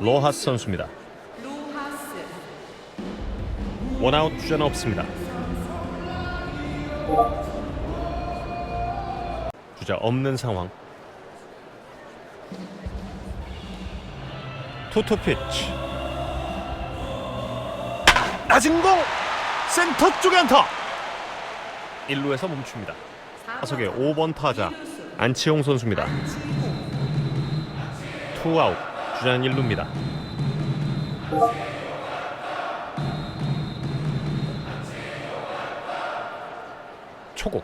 로하스 선수입니다. 원아웃 주자는 없습니다. 주자 없는 상황. 투투 피치. 낮은 공 센터 쪽에 안타. 1루에서 멈춥니다. 타석의 5번 타자 안치홍 선수입니다. 투아웃 주자는 1루입니다. 초고.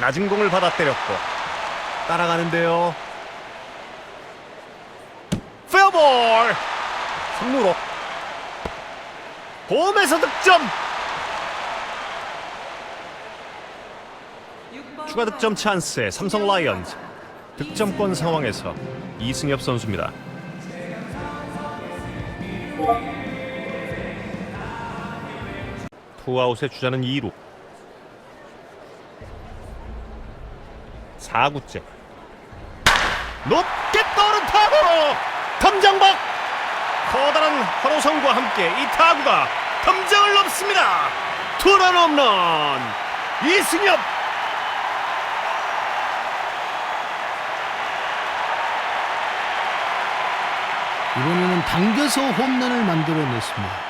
낮은 공을 받아 때렸고. 따라가는데요. 페어볼! 3루로. 홈에서 득점! 추가 득점 찬스에 삼성 라이언즈 득점권 상황에서 이승엽 선수입니다. 투아웃의 주자는 2루. 4구째. 높게 떠오른 타구로 덤장박! 커다란 환호성과 함께 이 타구가 덤장을 넘습니다. 투런 홈런. 이승엽 이번에는 당겨서 홈런을 만들어냈습니다.